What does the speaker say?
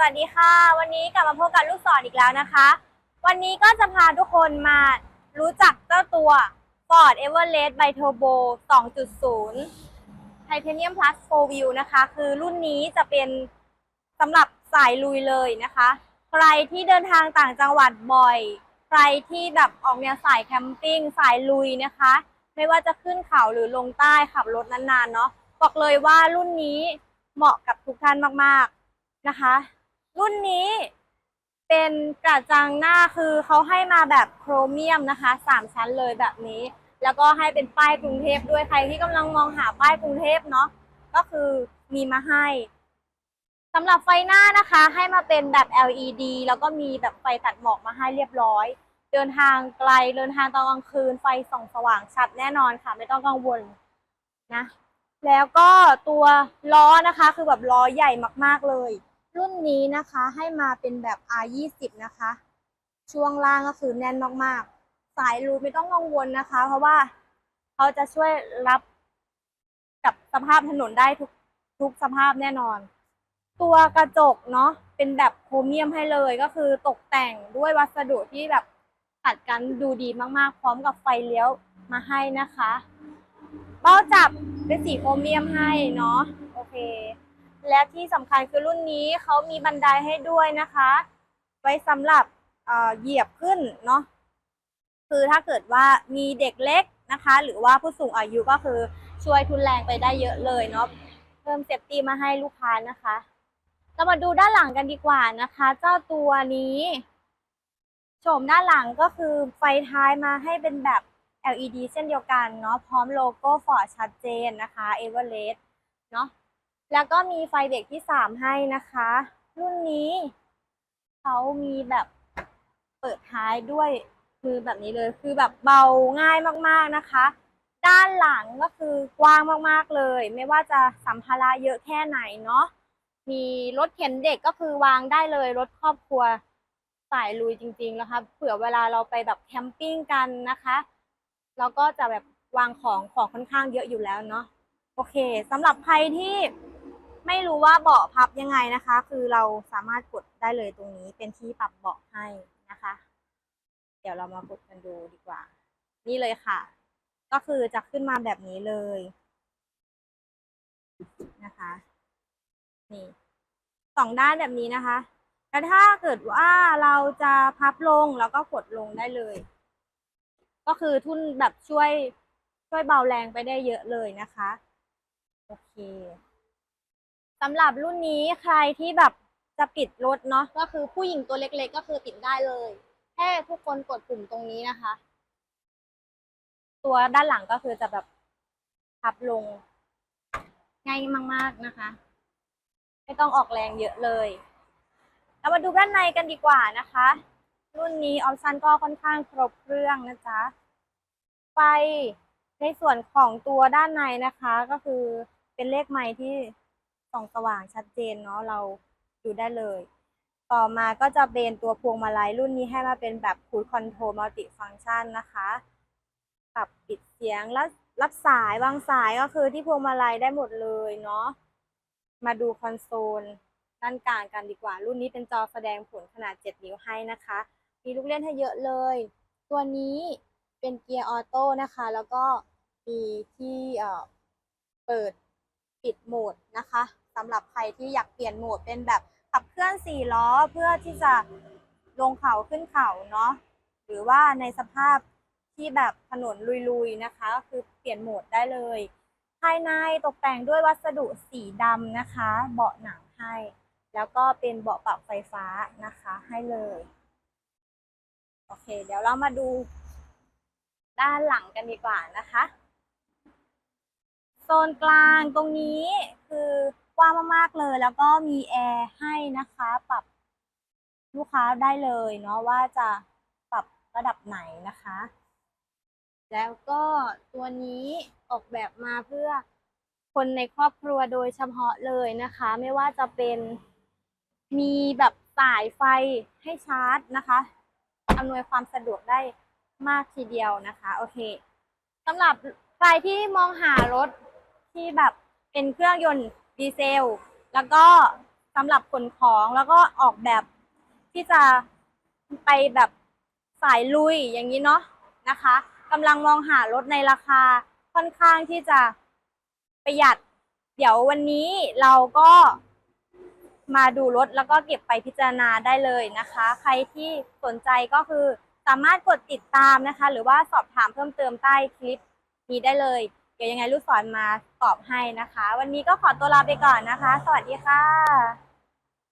สวัสดีค่ะ วันนี้กลับมาพบกับลูกศรอีกแล้วนะคะ วันนี้ก็จะพาทุกคนมารู้จักเจ้าตัว Ford Everest b i Turbo 2.0 Titanium Plus 4 Wheel นะคะ คือรุ่นนี้จะเป็นสำหรับสายลุยเลยนะคะ ใครที่เดินทางต่างจังหวัดบ่อย ใครที่แบบออกแนวสายแคมปิ้งสายลุยนะคะ ไม่ว่าจะขึ้นเขาหรือลงใต้ขับรถนานๆเนาะบอกเลยว่ารุ่นนี้เหมาะกับทุกท่านมากๆนะคะ รุ่นนี้เป็นกระจังหน้าคือเขาให้มาแบบโครเมียมนะคะสามชั้นเลยแบบนี้ แล้วก็ให้เป็นป้ายกรุงเทพด้วยใครที่กำลังมองหาป้ายกรุงเทพเนาะก็คือมีมาให้สำหรับไฟหน้านะคะ ให้มาเป็นแบบ LED แล้วก็มีแบบไฟตัดหมอกมาให้เรียบร้อย เดินทางไกลเดินทางตอนกลางคืน ไฟส่องสว่างชัดแน่นอนค่ะ ไม่ต้องกังวลนะ แล้วก็ตัวล้อนะคะ คือแบบล้อใหญ่มากๆเลย รุ่นนี้นะคะให้มาเป็นแบบ R20 นะคะ ช่วงล่างก็คือแน่นมากๆ สายรูไม่ต้องกังวลนะคะ เพราะว่าเขาจะช่วยรับกับสภาพถนนได้ทุกทุกสภาพแน่นอน ตัวกระจกเนาะเป็นแบบโครเมียมให้เลยก็คือตกแต่งด้วยวัสดุที่แบบตัดกันดูดีมากๆ พร้อมกับไฟเลี้ยวมาให้นะคะ เบ้าจับเป็นสีโครเมียมให้เนาะโอเค และที่สำคัญคือรุ่นนี้เขามีบันไดให้ด้วยนะคะ ไว้สำหรับเหยียบขึ้นเนาะคือถ้าเกิดว่ามีเด็กเล็กนะคะ หรือว่าผู้สูงอายุก็คือช่วยทุนแรงไปได้เยอะเลยเนาะเพิ่มเซฟตี้มาให้ลูกค้านะคะ เรามาดูด้านหลังกันดีกว่านะคะ เจ้าตัวนี้โฉมด้านหลังก็คือไฟท้ายมาให้เป็นแบบ LED เช่นเดียวกันเนาะพร้อมโลโก้ฟอร์ดชัดเจนนะคะ e v e r e s t เนาะ แล้วก็มีไฟเบรกที่3ให้นะคะ รุ่นนี้เขามีแบบเปิดท้ายด้วยมือแบบนี้เลยคือแบบเบาง่ายมากๆนะคะ ด้านหลังก็คือกว้างมากๆเลย ไม่ว่าจะสัมภาระเยอะแค่ไหนเนาะมีรถเข็นเด็กก็คือวางได้เลยรถครอบครัวสายลุยจริงๆนะคะเผื่อเวลาเราไปแบบแคมปิ้งกันนะคะเราก็จะแบบวางของของค่อนข้างเยอะอยู่แล้วเนาะโอเคสำหรับใครที่ ไม่รู้ว่าเบาะพับยังไงนะคะ คือเราสามารถกดได้เลยตรงนี้เป็นที่ปรับเบาะให้นะคะ เดี๋ยวเรามากดกันดูดีกว่า นี่เลยค่ะ ก็คือจะขึ้นมาแบบนี้เลยนะคะ นี่สองด้านแบบนี้นะคะแล้วถ้าเกิดว่าเราจะพับลงแล้วก็กดลงได้เลย ก็คือทุ่นแบบช่วยช่วยเบาแรงไปได้เยอะเลยนะคะ โอเค สำหรับรุ่นนี้ใครที่แบบจะปิดรถเนาะก็คือผู้หญิงตัวเล็กๆ ก็คือปิดได้เลย แค่ทุกคนกดปุ่มตรงนี้นะคะ ตัวด้านหลังก็คือจะแบบพับลง ง่ายมากๆนะคะ ไม่ต้องออกแรงเยอะเลยเรามาดูด้านในกันดีกว่านะคะ รุ่นนี้ออปชันก็ค่อนข้างครบเครื่องนะจ๊ะไฟในส่วนของตัวด้านในนะคะ ก็คือเป็นเลขไม้ที่ ส่องสว่างชัดเจนเนาะเราดูได้เลย ต่อมาก็จะเป็นตัวพวงมาลัยรุ่นนี้ให้มาเป็นแบบ Cruise Control Multi Function นะคะปรับปิดเสียงแล้วรับสายวางสายก็คือที่พวงมาลัยได้หมดเลยเนาะมาดูคอนโซลด้านกลางกันดีกว่า รุ่นนี้เป็นจอแสดงผลขนาด 7 นิ้วให้นะคะ มีลูกเล่นให้เยอะเลย ตัวนี้เป็นเกียร์ออโต้นะคะ แล้วก็มีที่เปิด ปิดโหมดนะคะสำหรับใครที่อยากเปลี่ยนโหมดเป็นแบบขับเคลื่อนสี่ล้อเพื่อที่จะลงเขาขึ้นเขาเนาะหรือว่าในสภาพที่แบบถนนลุยๆนะคะก็คือเปลี่ยนโหมดได้เลย ภายในตกแต่งด้วยวัสดุสีดำนะคะ เบาะหนังให้ แล้วก็เป็นเบาะปรับไฟฟ้านะคะให้เลยโอเค เดี๋ยวเรามาดูด้านหลังกันดีกว่านะคะ โซนกลางตรงนี้คือกว้างมากๆเลย แล้วก็มีแอร์ให้นะคะปรับลูกค้าได้เลยเนาะว่าจะปรับระดับไหนนะคะ แล้วก็ตัวนี้ออกแบบมาเพื่อคนในครอบครัวโดยเฉพาะเลยนะคะ ไม่ว่าจะเป็นมีแบบสายไฟให้ชาร์จนะคะอำนวยความสะดวกได้มากทีเดียวนะคะ โอเคสำหรับใครที่มองหารถ ที่แบบเป็นเครื่องยนต์ดีเซล แล้วก็สำหรับขนของแล้วก็ออกแบบที่จะไปแบบสายลุยอย่างนี้เนาะนะคะกำลังมองหารถในราคาค่อนข้างที่จะประหยัด เดี๋ยววันนี้เราก็มาดูรถแล้วก็เก็บไปพิจารณาได้เลยนะคะ ใครที่สนใจก็คือสามารถกดติดตามนะคะ หรือว่าสอบถามเพิ่มเติมใต้คลิปนี้ได้เลย เดี๋ยวยังไงลูกศรมาตอบให้นะคะ วันนี้ก็ขอตัวลาไปก่อนนะคะ สวัสดีค่ะ